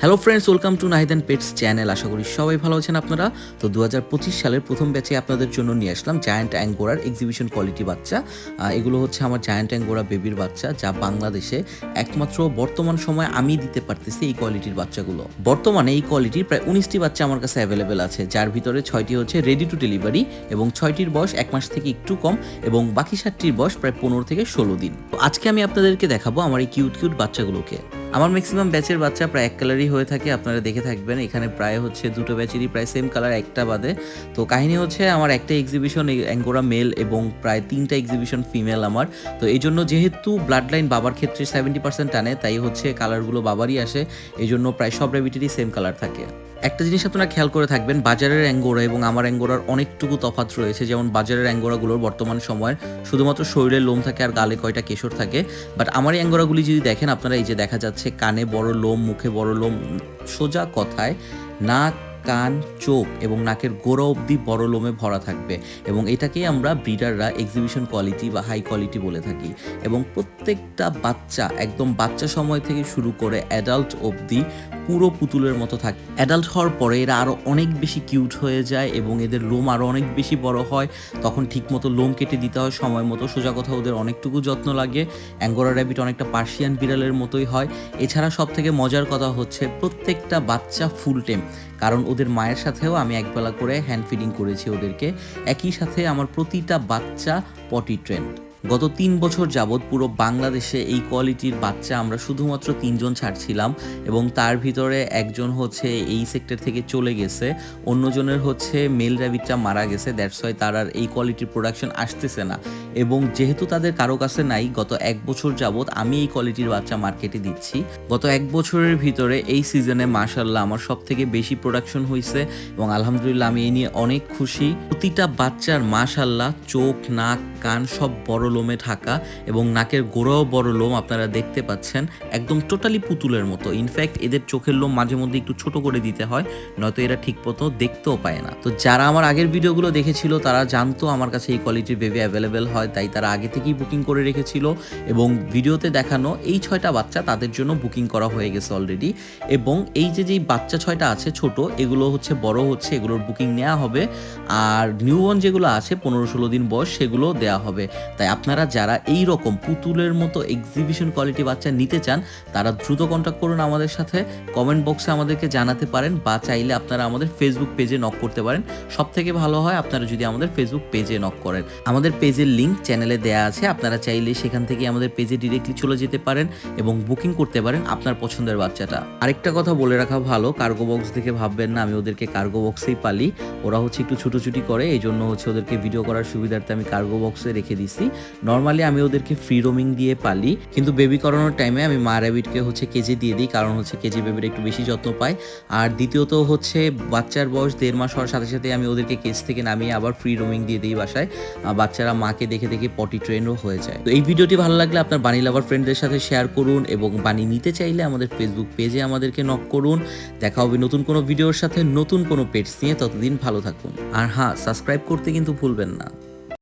Hello friends welcome to Nahidan pets channel আশা করি সবাই ভালো আছেন আপনারা। তো দু হাজার পঁচিশ সালের প্রথম ব্যাচে আপনাদের জন্য নিয়ে আসলাম জায়ান্ট অ্যাঙ্গোরার এক্সিবিশন কোয়ালিটি বাচ্চা। এগুলো হচ্ছে আমার জায়ান্ট অ্যাঙ্গোরা বেবির বাচ্চা, যা বাংলাদেশে একমাত্র বর্তমান সময় আমি দিতে পারতেছি এই কোয়ালিটির বাচ্চাগুলো। বর্তমানে এই কোয়ালিটির প্রায় উনিশটি বাচ্চা আমার কাছে অ্যাভেলেবেল আছে, যার ভিতরে ছয়টি হচ্ছে রেডি টু ডেলিভারি এবং ছয়টির বয়স এক মাস থেকে একটু কম এবং বাকি সাতটির বয়স প্রায় পনেরো থেকে ষোলো দিন। তো আজকে আমি আপনাদেরকে দেখাবো আমার এই কিউট কিউট বাচ্চাগুলোকে। আমার ম্যাক্সিমাম ব্যাচের বাচ্চা প্রায় এক কালারই হয়ে থাকে, আপনারা দেখে থাকবেন। এখানে প্রায় হচ্ছে দুটো ব্যাচেরই প্রায় সেম কালার একটা বাদে। তো কাহিনী হচ্ছে আমার একটা এক্সিবিশন অ্যাঙ্গোরা মেল এবং প্রায় তিনটা এক্সিবিশন ফিমেল আমার। তো এই জন্য যেহেতু ব্লাড লাইন বাবার ক্ষেত্রে সেভেন্টি পার্সেন্ট টানে, তাই হচ্ছে কালারগুলো বাবারই আসে। এই জন্য প্রায় সব রেবিটেরই সেম কালার থাকে। একটা জিনিস আপনারা খেয়াল করে থাকবেন, বাজারের অ্যাঙ্গোরা এবং আমার অ্যাঙ্গোরার অনেকটুকু তফাৎ রয়েছে। যেমন বাজারের অ্যাঙ্গোরাগুলোর বর্তমান সময়ের শুধুমাত্র শরীরের লোম থাকে আর গালে কয়টা কেশর থাকে। বাট আমার অ্যাঙ্গোরাগুলি যদি দেখেন, আপনারা এই যে দেখা যাচ্ছে কানে বড় লোম, মুখে বড় লোম, সোজা কথায় নাক, কান, চোখ এবং নাকের গোড়া অবধি বড় লোমে ভরা থাকবে এবং এটাকেই আমরা ব্রিডাররা এক্সিবিশন কোয়ালিটি বা হাই কোয়ালিটি বলে থাকি এবং প্রত্যেকটা বাচ্চা, একদম বাচ্চা সময় থেকে শুরু করে অ্যাডাল্ট অবধি পুরো পুতুলের মতো থাকে। অ্যাডাল্ট হওয়ার পরে এরা আরও অনেক বেশি কিউট হয়ে যায় এবং এদের লোম আরও অনেক বেশি বড় হয়। তখন ঠিকমতো লোম কেটে দিতে হয়, সময় মতো সোজা কথা ওদের অনেকটুকু যত্ন লাগে। অ্যাঙ্গোরা র্যাবিট অনেকটা পার্সিয়ান বিড়ালের মতোই হয়। এছাড়া সব থেকে মজার কথা হচ্ছে প্রত্যেকটা বাচ্চা ফুল টেম কারণ ওদের মায়ের সাথেও আমি একবেলা করে হ্যান্ড ফিডিং করেছি ওদেরকে। একই সাথে আমার প্রতিটা বাচ্চা পটি ট্রেন্ড গত তিন বছর যাবৎ পুরো বাংলাদেশে এই কোয়ালিটির বাচ্চা আমরা শুধুমাত্র তিনজন ছাড়ছিলাম এবং তার ভিতরে একজন হচ্ছে এই সেক্টর থেকে চলে গেছে, অন্যজনের হচ্ছে মেল র্যাবিটটা মারা গেছে দ্যাটস ওয়াই তার আর এই কোয়ালিটির প্রোডাকশন আসতেছে না। এবং যেহেতু তাদের কারও কাছে নাই, গত এক বছর যাবৎ আমি এই কোয়ালিটির বাচ্চা মার্কেটে দিচ্ছি। গত এক বছরের ভিতরে এই সিজনে মাশাল্লাহ আমার সব থেকে বেশি প্রোডাকশন হয়েছে এবং আলহামদুলিল্লাহ আমি এই নিয়ে অনেক খুশি। প্রতিটা বাচ্চার মাশাল্লাহ চোখ, নাক, কান সব বড় লোমে ঢাকা এবং নাকের গোড়াও বড় লোম আপনারা দেখতে পাচ্ছেন। একদম টোটালি পুতুলের মতো। ইনফ্যাক্ট এদের চোখের লোম মাঝে মধ্যে একটু ছোট করে দিতে হয়, নয়তো এরা ঠিক মতো দেখতেও পায় না। তো যারা আমার আগের ভিডিওগুলো দেখেছিল, তারা জানতো আমার কাছে এই কোয়ালিটির বেবি অ্যাভেলেবেল হয়, তাই তারা আগে থেকেই বুকিং করে রেখেছিল এবং ভিডিওতে দেখানো এই ছয়টা বাচ্চা তাদের জন্য বুকিং করা হয়ে গেছে অলরেডি এবং এই যে, যেই বাচ্চা ছয়টা আছে, ছোট, এগুলো হচ্ছে, বড় হচ্ছে, এগুলোর বুকিং নেওয়া হবে। আর নিউ ওয়ান যেগুলো আছে, পনেরো ষোলো দিন বয়স, সেগুলো দেওয়া হবে। তাই আপনারা যারা এই রকম পুতুলের মতো এক্সিবিশন কোয়ালিটি বাচ্চা নিতে চান, তারা দ্রুত কন্ট্যাক্ট করুন আমাদের সাথে। কমেন্ট বক্সে আমাদেরকে জানাতে পারেন বা চাইলে আপনারা আমাদের ফেসবুক পেজে নক করতে পারেন। সব থেকে ভালো হয় আপনারা যদি আমাদের ফেসবুক পেজে নক করেন। আমাদের পেজের লিঙ্ক চ্যানেলে দেয়া আছে, আপনারা চাইলে সেখান থেকে আমাদের পেজে ডিরেক্টলি চলে যেতে পারেন এবং বুকিং করতে পারেন আপনার পছন্দের বাচ্চাটা। আরেকটা কথা বলে রাখা ভালো কার্গো বক্স দেখে ভাববেন না, আমি ওদেরকে কার্গো বক্সেই পালি। ওরা হচ্ছে একটু ছুটোছুটি করে এই জন্য হচ্ছে ওদেরকে ভিডিও করার সুবিধার্থে আমি কার্গো বক্সে রেখে দিছি। নর্মালি আমি ওদেরকে ফ্রি রোমিং দিয়ে পালি, কিন্তু বেবি করানোর টাইমে আমি মা র্যাবিটকে হচ্ছে কেজি দিয়ে দিই, কারণ হচ্ছে কেজি বেবির একটু বেশি যত্ন পায়। আর দ্বিতীয়ত হচ্ছে বাচ্চার বয়স দেড় মাস হওয়ার সাথে সাথে আমি ওদেরকে কেজ থেকে নামিয়ে আবার ফ্রি রোমিং দিয়ে দিই বাসায়। বাচ্চারা মাকে দেখে দেখে পটি ট্রেনও হয়ে যায়। তো এই ভিডিওটি ভালো লাগলে আপনার বানি লাভার ফ্রেন্ডদের সাথে শেয়ার করুন এবং বানি নিতে চাইলে আমাদের ফেসবুক পেজে আমাদেরকে নক করুন। দেখা হবে নতুন কোনো ভিডিওর সাথে নতুন কোনো পেটস নিয়ে। ততদিন ভালো থাকুন। আর হ্যাঁ সাবস্ক্রাইব করতে কিন্তু ভুলবেন না।